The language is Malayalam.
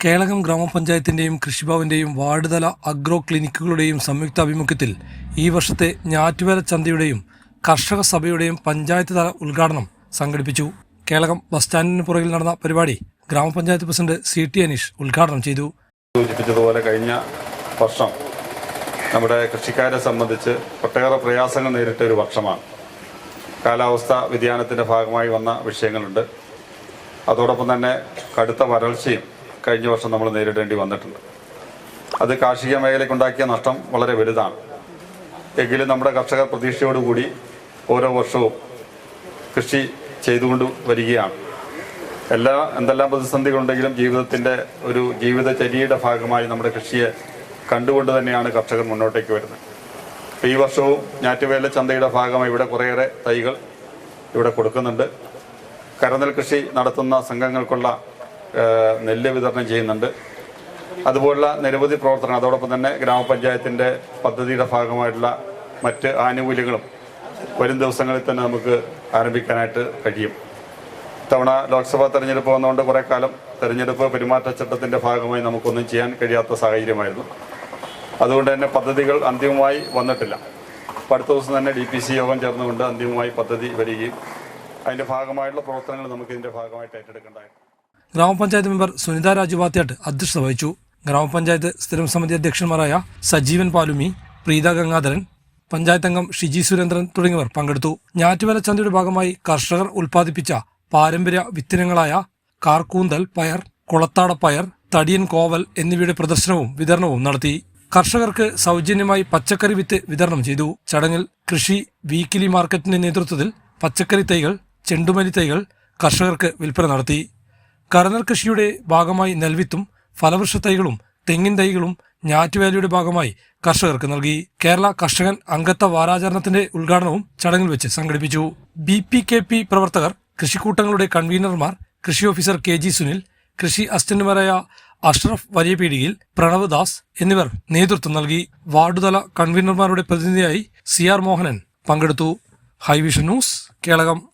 കേളകം ഗ്രാമപഞ്ചായത്തിന്റെയും കൃഷിഭവന്റെയും വാർഡ് തല അഗ്രോ ക്ലിനിക്കുകളുടെയും സംയുക്താഭിമുഖ്യത്തിൽ ഈ വർഷത്തെ ഞാറ്റുവേല ചന്തയുടെയും കർഷക സഭയുടെയും പഞ്ചായത്ത് തല ഉദ്ഘാടനം സംഘടിപ്പിച്ചു. കേളകം ബസ് സ്റ്റാൻഡിന് പുറകിൽ നടന്ന പരിപാടി ഗ്രാമപഞ്ചായത്ത് പ്രസിഡന്റ് സി ടി അനീഷ് ഉദ്ഘാടനം ചെയ്തു. സൂചിപ്പിച്ചതുപോലെ കഴിഞ്ഞ വർഷം നമ്മുടെ കൃഷിക്കാരെ സംബന്ധിച്ച് ഒട്ടേറെ പ്രയാസങ്ങൾ നേരിട്ട ഒരു വർഷമാണ്. കാലാവസ്ഥ വ്യതിയാനത്തിന്റെ ഭാഗമായി വന്ന വിഷയങ്ങളുണ്ട്. അതോടൊപ്പം തന്നെ കടുത്ത വരൾച്ചയും കഴിഞ്ഞ വർഷം നമ്മൾ നേരിടേണ്ടി വന്നിട്ടുണ്ട്. അത് കാർഷിക മേഖലയ്ക്കുണ്ടാക്കിയ നഷ്ടം വളരെ വലുതാണ്. എങ്കിലും നമ്മുടെ കർഷകർ പ്രതീക്ഷയോടുകൂടി ഓരോ വർഷവും കൃഷി ചെയ്തുകൊണ്ട് വരികയാണ്. എല്ലാ എന്തെല്ലാം പ്രതിസന്ധികളുണ്ടെങ്കിലും ജീവിതത്തിന്റെ ഒരു ജീവിതചര്യയുടെ ഭാഗമായി നമ്മുടെ കൃഷിയെ കണ്ടുകൊണ്ട് തന്നെയാണ് കർഷകർ മുന്നോട്ടേക്ക് വരുന്നത്. ഈ വർഷവും ഞാറ്റുവേല ചന്തയുടെ ഭാഗമായി ഇവിടെ കുറേയേറെ തൈകൾ ഇവിടെ കൊടുക്കുന്നുണ്ട്. കരനെൽ കൃഷി നടത്തുന്ന സംഘങ്ങൾക്കുള്ള നെല്ല് വിതരണം ചെയ്യുന്നുണ്ട്. അതുപോലുള്ള നിരവധി പ്രവർത്തനങ്ങൾ അതോടൊപ്പം തന്നെ ഗ്രാമപഞ്ചായത്തിന്റെ പദ്ധതിയുടെ ഭാഗമായിട്ടുള്ള മറ്റ് ആനുകൂല്യങ്ങളും വരും ദിവസങ്ങളിൽ തന്നെ നമുക്ക് ആരംഭിക്കാനായിട്ട് കഴിയും. ഇത്തവണ ലോക്സഭാ തെരഞ്ഞെടുപ്പ് വന്നുകൊണ്ട് കുറേ കാലം തെരഞ്ഞെടുപ്പ് പെരുമാറ്റച്ചട്ടത്തിന്റെ ഭാഗമായി നമുക്കൊന്നും ചെയ്യാൻ കഴിയാത്ത സാഹചര്യമായിരുന്നു. അതുകൊണ്ട് തന്നെ പദ്ധതികൾ അന്തിമമായി വന്നിട്ടില്ല. അടുത്ത ദിവസം തന്നെ ഡി പി സി യോഗം ചേർന്നുകൊണ്ട് അന്തിമമായി പദ്ധതി വരികയും അതിന്റെ ഭാഗമായിട്ടുള്ള പ്രവർത്തനങ്ങൾ നമുക്ക് ഇതിന്റെ ഭാഗമായിട്ട് ഏറ്റെടുക്കേണ്ടതായിരുന്നു ഗ്രാമപഞ്ചായത്ത് മെമ്പർ സുനിത രാജുവാത്യാട്ട് അധ്യക്ഷത വഹിച്ചു. ഗ്രാമപഞ്ചായത്ത് സ്ഥിരം സമിതി അധ്യക്ഷന്മാരായ സജീവൻ പാലുമി പ്രീത ഗംഗാധരൻ പഞ്ചായത്ത് അംഗം ഷിജി സുരേന്ദ്രൻ തുടങ്ങിയവർ പങ്കെടുത്തു. ഞാറ്റുവേല ചന്തയുടെ ഭാഗമായി കർഷകർ ഉൽപ്പാദിപ്പിച്ച പാരമ്പര്യ വിത്തിനങ്ങളായ കാർക്കൂന്തൽ പയർ കുളത്താട പയർ തടിയൻ കോവൽ എന്നിവയുടെ പ്രദർശനവും വിതരണവും നടത്തി. കർഷകർക്ക് സൗജന്യമായി പച്ചക്കറി വിത്ത് വിതരണം ചെയ്തു. ചടങ്ങിൽ കൃഷി വീക്കിലി മാർക്കറ്റിന്റെ നേതൃത്വത്തിൽ പച്ചക്കറി തൈകൾ ചെണ്ടുമല്ലി തൈകൾ കർഷകർക്ക് വിൽപ്പന നടത്തി. കരനൽ കൃഷിയുടെ ഭാഗമായി നെൽവിത്തും ഫലവൃക്ഷ തൈകളും തെങ്ങിൻ തൈകളും ഞാറ്റുവേലയുടെ ഭാഗമായി കർഷകർക്ക് നൽകി. കേരള കർഷകൻ അംഗത്വ വാരാചരണത്തിന്റെ ഉദ്ഘാടനവും ചടങ്ങിൽ വെച്ച് സംഘടിപ്പിച്ചു. ബി പി കെ പി പ്രവർത്തകർ കൃഷിക്കൂട്ടങ്ങളുടെ കൺവീനർമാർ കൃഷി ഓഫീസർ കെ ജി സുനിൽ കൃഷി അസിസ്റ്റന്റുമാരായ അഷ്റഫ് വലിയപീടികയിൽ പ്രണവ് ദാസ് എന്നിവർ നേതൃത്വം നൽകി. വാർഡുതല കൺവീനർമാരുടെ പ്രതിനിധിയായി സി ആർ മോഹനൻ പങ്കെടുത്തു. High Vision news Kelakam.